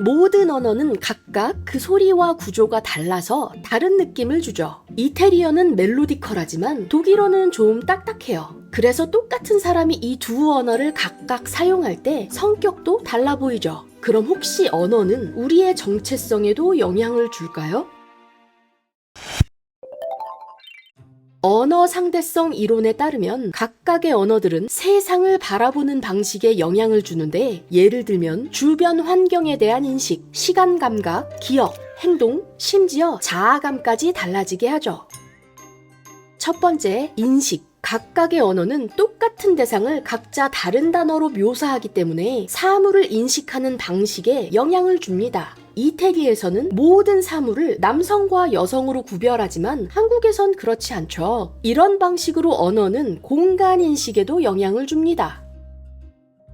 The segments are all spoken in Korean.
모든 언어는 각각 그 소리와 구조가 달라서 다른 느낌을 주죠. 이태리어는 멜로디컬하지만 독일어는 좀 딱딱해요. 그래서 똑같은 사람이 이 두 언어를 각각 사용할 때 성격도 달라 보이죠. 그럼 혹시 언어는 우리의 정체성에도 영향을 줄까요? 언어 상대성 이론에 따르면 각각의 언어들은 세상을 바라보는 방식에 영향을 주는데 예를 들면 주변 환경에 대한 인식, 시간 감각, 기억, 행동, 심지어 자아감까지 달라지게 하죠. 첫 번째, 인식. 각각의 언어는 똑같은 대상을 각자 다른 단어로 묘사하기 때문에 사물을 인식하는 방식에 영향을 줍니다. 이태리에서는 모든 사물을 남성과 여성으로 구별하지만 한국에선 그렇지 않죠. 이런 방식으로 언어는 공간 인식에도 영향을 줍니다.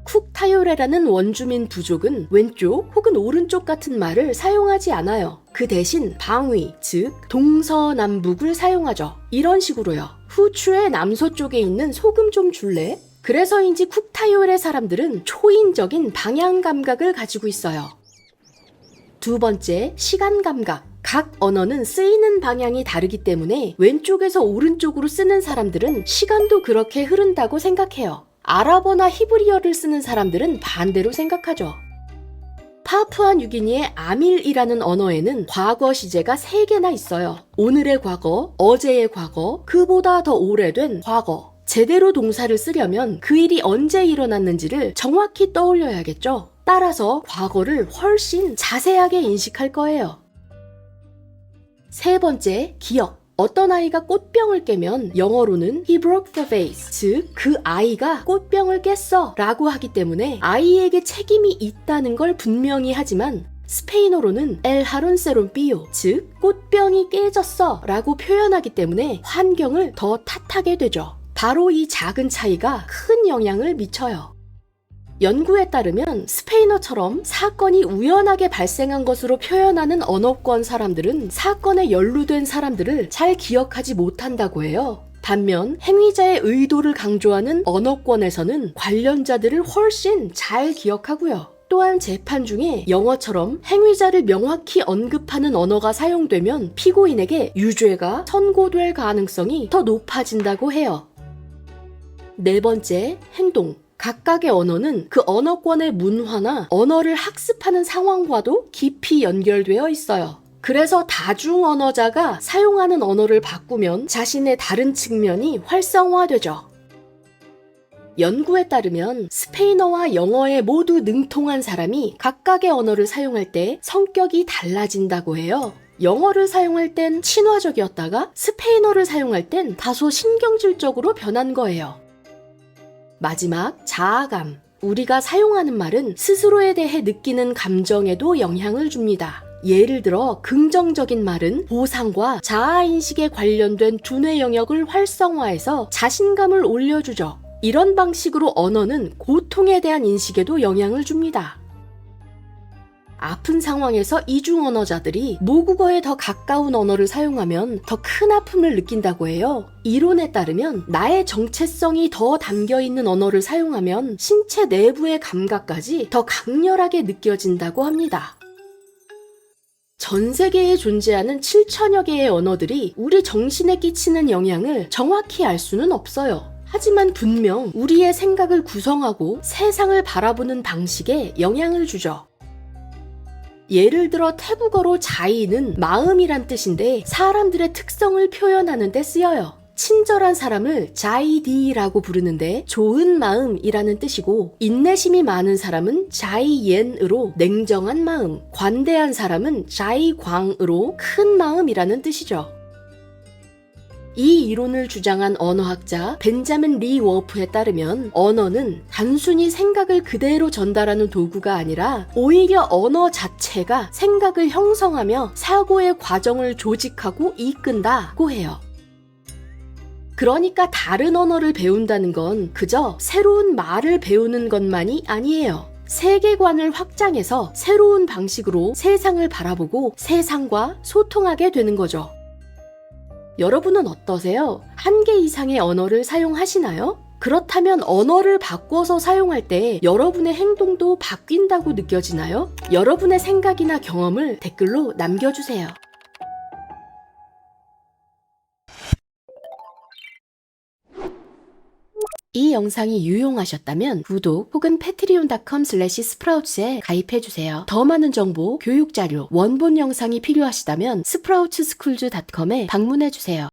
쿡타요레라는 원주민 부족은 왼쪽 혹은 오른쪽 같은 말을 사용하지 않아요. 그 대신 방위, 즉 동서남북을 사용하죠. 이런 식으로요. 후추의 남서쪽에 있는 소금 좀 줄래? 그래서인지 쿡타요레 사람들은 초인적인 방향 감각을 가지고 있어요. 두 번째, 시간 감각. 각 언어는 쓰이는 방향이 다르기 때문에 왼쪽에서 오른쪽으로 쓰는 사람들은 시간도 그렇게 흐른다고 생각해요. 아랍어나 히브리어를 쓰는 사람들은 반대로 생각하죠. 파푸아 뉴기니의 아밀이라는 언어에는 과거 시제가 3개나 있어요. 오늘의 과거, 어제의 과거, 그보다 더 오래된 과거. 제대로 동사를 쓰려면 그 일이 언제 일어났는지를 정확히 떠올려야겠죠. 따라서 과거를 훨씬 자세하게 인식할 거예요. 세 번째, 기억. 어떤 아이가 꽃병을 깨면 영어로는 he broke the vase, 즉 그 아이가 꽃병을 깼어 라고 하기 때문에 아이에게 책임이 있다는 걸 분명히 하지만 스페인어로는 haron se rompió, 즉 꽃병이 깨졌어 라고 표현하기 때문에 환경을 더 탓하게 되죠. 바로 이 작은 차이가 큰 영향을 미쳐요. 연구에 따르면 스페인어처럼 사건이 우연하게 발생한 것으로 표현하는 언어권 사람들은 사건에 연루된 사람들을 잘 기억하지 못한다고 해요. 반면 행위자의 의도를 강조하는 언어권에서는 관련자들을 훨씬 잘 기억하고요. 또한 재판 중에 영어처럼 행위자를 명확히 언급하는 언어가 사용되면 피고인에게 유죄가 선고될 가능성이 더 높아진다고 해요. 네 번째, 행동. 각각의 언어는 그 언어권의 문화나 언어를 학습하는 상황과도 깊이 연결되어 있어요. 그래서 다중 언어자가 사용하는 언어를 바꾸면 자신의 다른 측면이 활성화되죠. 연구에 따르면 스페인어와 영어에 모두 능통한 사람이 각각의 언어를 사용할 때 성격이 달라진다고 해요. 영어를 사용할 땐 친화적이었다가 스페인어를 사용할 땐 다소 신경질적으로 변한 거예요. 마지막, 자아감. 우리가 사용하는 말은 스스로에 대해 느끼는 감정에도 영향을 줍니다. 예를 들어, 긍정적인 말은 보상과 자아인식에 관련된 두뇌 영역을 활성화해서 자신감을 올려주죠. 이런 방식으로 언어는 고통에 대한 인식에도 영향을 줍니다. 아픈 상황에서 이중 언어자들이 모국어에 더 가까운 언어를 사용하면 더 큰 아픔을 느낀다고 해요. 이론에 따르면 나의 정체성이 더 담겨 있는 언어를 사용하면 신체 내부의 감각까지 더 강렬하게 느껴진다고 합니다. 전 세계에 존재하는 7천여 개의 언어들이 우리 정신에 끼치는 영향을 정확히 알 수는 없어요. 하지만 분명 우리의 생각을 구성하고 세상을 바라보는 방식에 영향을 주죠. 예를 들어 태국어로 자이는 마음이란 뜻인데 사람들의 특성을 표현하는 데 쓰여요. 친절한 사람을 자이디라고 부르는데 좋은 마음이라는 뜻이고 인내심이 많은 사람은 자이옌으로 냉정한 마음, 관대한 사람은 자이광으로 큰 마음이라는 뜻이죠. 이 이론을 주장한 언어학자 벤자민 리 워프에 따르면 언어는 단순히 생각을 그대로 전달하는 도구가 아니라 오히려 언어 자체가 생각을 형성하며 사고의 과정을 조직하고 이끈다고 해요. 그러니까 다른 언어를 배운다는 건 그저 새로운 말을 배우는 것만이 아니에요. 세계관을 확장해서 새로운 방식으로 세상을 바라보고 세상과 소통하게 되는 거죠. 여러분은 어떠세요? 한 개 이상의 언어를 사용하시나요? 그렇다면 언어를 바꿔서 사용할 때 여러분의 행동도 바뀐다고 느껴지나요? 여러분의 생각이나 경험을 댓글로 남겨주세요. 이 영상이 유용하셨다면 구독 혹은 patreon.com slash sprouts에 가입해주세요. 더 많은 정보, 교육 자료, 원본 영상이 필요하시다면 sproutsschools.com에 방문해주세요.